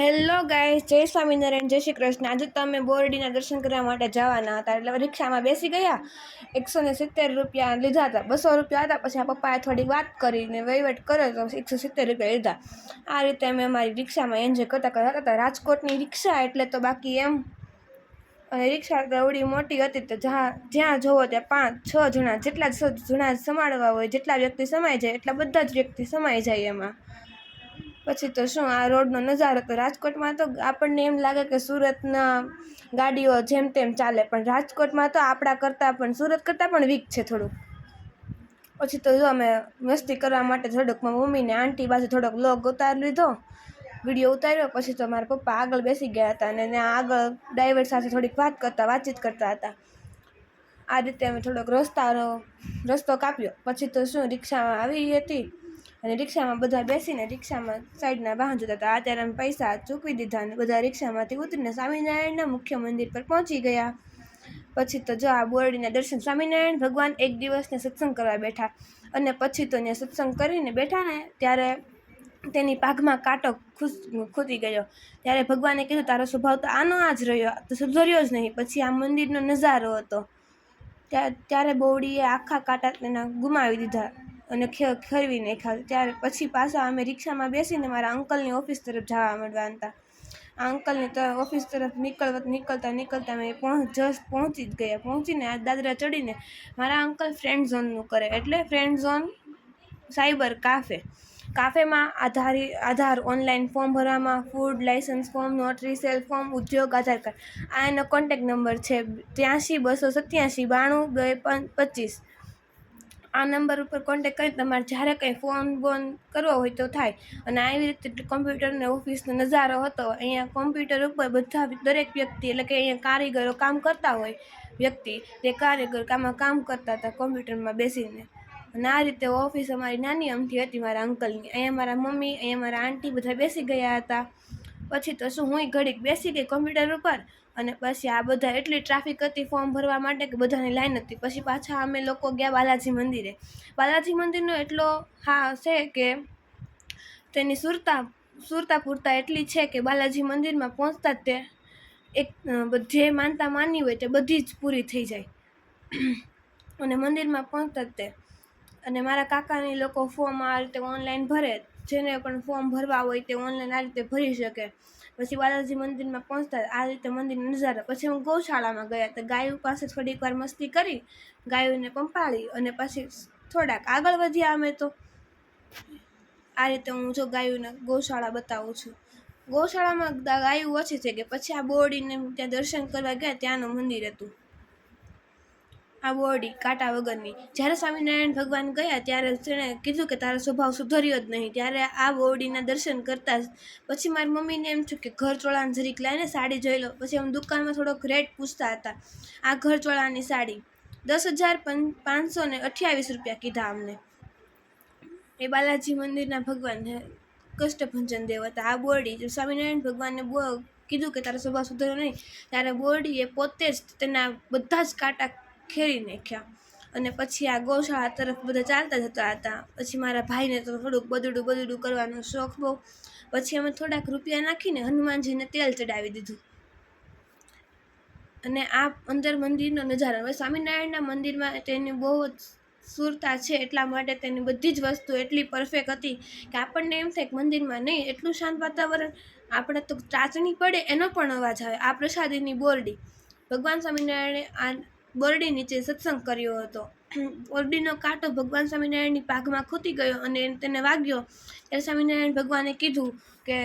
Hello guys જય સ્વામિનારાયણ, જય શ્રી કૃષ્ણ. આજે તો અમે બોરડીના દર્શન કરવા માટે જવાના હતા, એટલે રિક્ષામાં બેસી ગયા. એકસો ને સિત્તેર રૂપિયા લીધા હતા. બસો રૂપિયા હતા, પછી આ પપ્પાએ થોડી વાત કરીને વહીવટ કર્યો તો એકસો સિત્તેર રૂપિયા લીધા. આ રીતે અમે અમારી રિક્ષામાં એન્જોય કરતા કરતા હતા. રાજકોટની રિક્ષા એટલે તો બાકી એમ. અને રિક્ષા એવડી મોટી હતી, તો જ્યાં જ્યાં જોવો ત્યાં પાંચ, છ જણા, જેટલા જણા સમાડવા હોય, જેટલા વ્યક્તિ સમાઈ જાય, એટલા બધા જ વ્યક્તિ સમાઈ જાય એમાં. પછી તો શું, આ રોડનો નજારો તો રાજકોટમાં તો આપણને એમ લાગે કે સુરતના ગાડીઓ જેમ તેમ ચાલે, પણ રાજકોટમાં તો આપણા કરતાં પણ, સુરત કરતાં પણ વીક છે થોડુંક. પછી તો જો અમે મસ્તી કરવા માટે થોડુંક મમ્મીને આંટી બાજુ થોડોક લોગ ઉતારી લીધો, વીડિયો ઉતાર્યો, પછી તો મારા પપ્પા આગળ બેસી ગયા હતા અને ત્યાં આગળ ડ્રાઈવર સાથે થોડીક વાત કરતા, વાતચીત કરતા હતા. આ રીતે અમે થોડોક રસ્તાનો, રસ્તો કાપ્યો. પછી તો શું, રિક્ષામાં આવી હતી. અને રિક્ષામાં બધા બેસીને રિક્ષામાં સાઈડના વાહન જતા હતા. અત્યારે અમે પૈસા ચૂકવી દીધા અને બધા રિક્ષામાંથી ઉતરીને સ્વામિનારાયણના મુખ્ય મંદિર પર પહોંચી ગયા. પછી તો જો આ બોરડીના દર્શન સ્વામિનારાયણ ભગવાન એક દિવસને સત્સંગ કરવા બેઠા અને પછી તો ત્યાં સત્સંગ કરીને બેઠા ને ત્યારે તેની પાઘમાં કાંટો ખૂટી ગયો. ત્યારે ભગવાને કીધું, તારો સ્વભાવ તો આનો આ જ રહ્યો, તો સુધર્યો જ નહીં. પછી આ મંદિરનો નજારો હતો. ત્યારે બોવડીએ આખા કાંટા તેના ગુમાવી દીધા. અને ખરવી નાખ્યા ત્યારે પછી પાછા અમે રિક્ષામાં બેસીને મારા અંકલની ઓફિસ તરફ જવા માંડવા હતા આ અંકલની તો ઓફિસ તરફ નીકળવા, નીકળતા નીકળતા અમે જસ્ટ પહોંચી જ ગયા. પહોંચીને આ દાદરા ચડીને મારા અંકલ ફ્રેન્ડ ઝોનનું કરે. એટલે ફ્રેન્ડ ઝોન સાયબર કાફે કાફેમાં આધારી, આધાર ઓનલાઈન ફોર્મ ભરવામાં food license form notary sale form Udyog, Aadhaar card આ એનો કોન્ટેક નંબર છે ત્યાંશી બસો સત્યાસી બાણું બે પચીસ. આ નંબર ઉપર કોન્ટેક કરી તમારે જ્યારે કંઈ ફોન બોન કરવો હોય તો થાય. અને આવી રીતે કોમ્પ્યુટરને ઓફિસનો નજારો હતો, અહીંયા કોમ્પ્યુટર ઉપર બધા દરેક વ્યક્તિ એટલે કે અહીંયા કારીગરો કામ કરતા હોય વ્યક્તિ, તે કારીગર કામમાં કામ કરતા હતા કોમ્પ્યુટરમાં બેસીને. અને આ રીતે ઓફિસ અમારી નાની અમથી હતી, મારા અંકલની. અહીંયા મારા મમ્મી, અહીંયા મારા આંટી બધા બેસી ગયા હતા. પછી તો શું, હું ઘડીક બેસી ગઈ કોમ્પ્યુટર ઉપર. અને પછી આ બધા એટલી ટ્રાફિક હતી ફોર્મ ભરવા માટે કે બધાની લાઈન હતી. પછી પાછા અમે લોકો ગયા બાલાજી મંદિરે. બાલાજી મંદિરનો એટલો હા છે કે તેની સુરતા સુરતા પૂરતા એટલી છે કે બાલાજી મંદિરમાં પહોંચતા જ તે એક જે માનતા માની હોય તે બધી જ પૂરી થઈ જાય. અને મંદિરમાં પહોંચતા જ તે. અને મારા કાકાની લોકો ફોર્મ આ રીતે ઓનલાઈન ભરે, જેને પણ ફોર્મ ભરવા હોય તે ઓનલાઈન આ રીતે ભરી શકે. પછી બાલાજી મંદિરમાં પહોંચતા આ રીતે મંદિર નજારા. પછી હું ગૌશાળામાં ગયા તો ગાયો પાસે થોડીક વાર મસ્તી કરી, ગાયોને પંપાળી અને પછી થોડાક આગળ વધ્યા અમે તો. આ રીતે હું જો ગાયોને ગૌશાળા બતાવું છું. ગૌશાળામાં ગાયું ઓછી છે કે પછી આ બોરડીને ત્યાં દર્શન કરવા ગયા ત્યાંનું મંદિર હતું. આ બોરડી કાંટા વગરની. જ્યારે સ્વામિનારાયણ ભગવાન ગયા ત્યારે તેણે કીધું કે તારો સ્વભાવ સુધર્યો જ નહીં. ત્યારે આ બોરડીના દર્શન કરતા પછી મારી મમ્મીને એમ થયું કે ઘર ચોળાને જરીક લાવીને સાડી જોઈ લો. પછી એમ દુકાનમાં થોડોક રેટ પૂછતા હતા. આ ઘર ચોળાની સાડી દસ હજાર પાંચસો ને અઠ્યાવીસ રૂપિયા કીધા અમને. એ બાલાજી મંદિરના ભગવાન કષ્ટભંજન દેવ હતા. આ બોરડી સ્વામિનારાયણ ભગવાનને બહુ કીધું કે તારો સ્વભાવ સુધર્યો નહીં, ત્યારે બોરડીએ પોતે જ તેના બધા જ કાંટા ખેરી નાખ્યા અને પછી આ ગૌશાળા તરફ બધા ચાલતા જતા હતા. પછી મારા ભાઈને તો થોડુંક બદડું બદડું કરવાનો શોખ બહુ. પછી અમે થોડાક રૂપિયા નાખીને હનુમાનજીને તેલ ચડાવી દીધું. અને આ અંદર મંદિરનો નજારો. હવે સ્વામિનારાયણના મંદિરમાં તેની બહુ જ સુરતા છે એટલા માટે તેની બધી જ વસ્તુ એટલી પરફેક્ટ હતી કે આપણને એમ થાય કે મંદિરમાં નહીં, એટલું શાંત વાતાવરણ, આપણે તો ચાચણી પડે એનો પણ અવાજ આવે. આ પ્રસાદીની બોરડી. ભગવાન સ્વામિનારાયણે આ બોરડી નીચે સત્સંગ કર્યો હતો. બોરડીનો કાંટો ભગવાન સ્વામિનારાયણની પાઘમાં ખૂટી ગયો અને તેને વાગ્યો ત્યારે સ્વામિનારાયણ ભગવાને કીધું કે,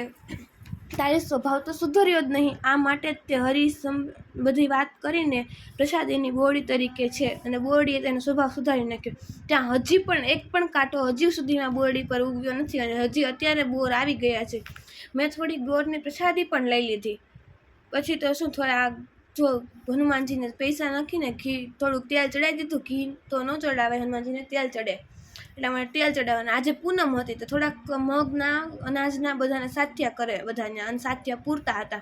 તારે સ્વભાવ તો સુધર્યો જ નહીં. આ માટે જ તે હરિસમ બધી વાત કરીને પ્રસાદીની બોરડી તરીકે છે અને બોરડીએ તેનો સ્વભાવ સુધારી નાખ્યો. ત્યાં હજી પણ એક પણ કાંટો હજી સુધીમાં બોરડી પર ઉગ્યો નથી અને હજી અત્યારે બોર આવી ગયા છે. મેં થોડી બોરની પ્રસાદી પણ લઈ લીધી. પછી તો શું થોડા જો હનુમાનજીને પૈસા નાખીને ઘી થોડુંક તેલ ચડાવી દીધું, ઘી તો ન ચડાવે, હનુમાનજીને તેલ ચડે. એટલા માટે તેલ ચડાવવાના. આજે પૂનમ હતી તો થોડાક મગના, અનાજના બધાને સાથિયા કરે બધાને, અને સાથિયા પૂરતા હતા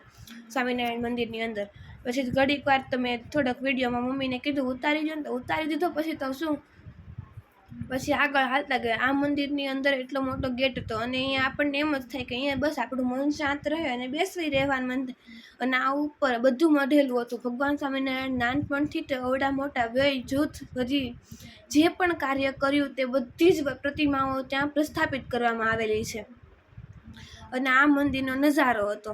સ્વામિનારાયણ મંદિરની અંદર. પછી ઘડીક વાર તો મેં થોડાક વિડીયોમાં મમ્મીને કીધું, ઉતારી દો ને તો ઉતારી દીધો, પછી તો શું પછી આગળ હાલતા ગયા. આ મંદિરની અંદર એટલો મોટો ગેટ હતો અને અહીંયા આપણને એમ જ થાય કે અહીંયા બસ આપણું મન શાંત રહે અને બેસી રહેવાનું મન અને આ ઉપર બધું મઢેલું હતું. ભગવાન સ્વામિનારાયણ નાનપણથી તે અવડા મોટા વ્યય, જૂથ બધી જે પણ કાર્ય કર્યું તે બધી જ પ્રતિમાઓ ત્યાં પ્રસ્થાપિત કરવામાં આવેલી છે. અને આ મંદિરનો નજારો હતો.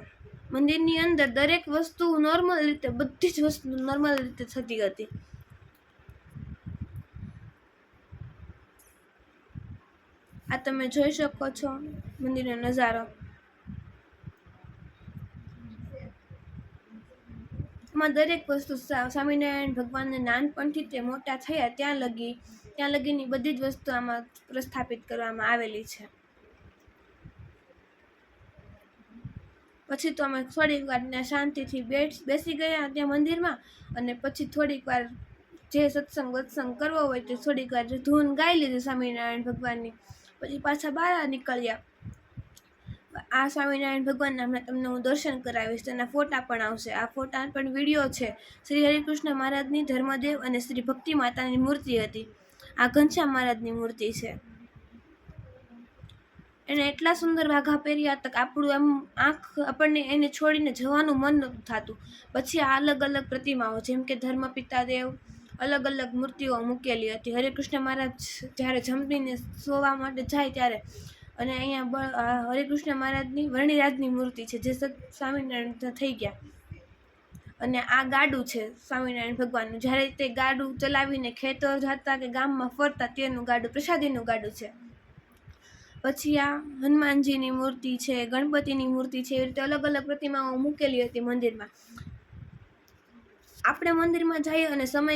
મંદિરની અંદર દરેક વસ્તુ નોર્મલ રીતે, બધી જ વસ્તુ નોર્મલ રીતે થતી હતી. આ તમે જોઈ શકો છો મંદિરનો નજારો. એમાં દરેક વસ્તુ સ્વામિનારાયણ ભગવાનને નાનપણથી તે મોટા થયા ત્યાં લગી, ત્યાં લગીની બધી જ વસ્તુ આમાં પ્રસ્થાપિત કરવામાં આવેલી છે. પછી તો અમે થોડીક વાર ત્યાં શાંતિથી બેસી ગયા ત્યાં મંદિરમાં અને પછી થોડીક વાર જે સત્સંગ વત્સંગ કરવો હોય તે થોડીક વાર ધૂન ગાઈ લીધી સ્વામિનારાયણ ભગવાનની. પછી પાછા બહાર નીકળ્યા. આ સ્વામિનારાયણ ભગવાનના હમણાં તમને હું દર્શન કરાવીશ, તેના ફોટા પણ આવશે. આ ફોટા પણ વીડિયો છે. શ્રી હરિકૃષ્ણ મહારાજની ધર્મદેવ અને શ્રી ભક્તિ માતાની મૂર્તિ હતી. આ ઘનશ્યામ મહારાજની મૂર્તિ છે. એને એટલા સુંદર વાઘા પહેર્યા તક આપણું એમ આંખ આપણને એને છોડીને જવાનું મન નહોતું થતું. પછી આ અલગ અલગ પ્રતિમાઓ, જેમ કે ધર્મપિતા દેવ અલગ અલગ મૂર્તિઓ મૂકેલી હતી. હરિકૃષ્ણ મહારાજ જ્યારે જમીને સોવા માટે જાય ત્યારે અને અહીંયા આ હરિકૃષ્ણ મહારાજની વર્ણિરાજની મૂર્તિ છે જે સત સ્વામિનારાયણ થઈ ગયા. અને આ ગાડું છે સ્વામિનારાયણ ભગવાનનું. જ્યારે તે ગાડું ચલાવીને ખેતર જતા કે ગામમાં ફરતા તેનું ગાડું, પ્રસાદીનું ગાડું છે. પછી આ હનુમાનજીની મૂર્તિ છે, ગણપતિની મૂર્તિ છે, એવી રીતે અલગ અલગ પ્રતિમાઓ મૂકેલી હતી મંદિરમાં. આપણે મંદિરમાં જઈએ અને સમય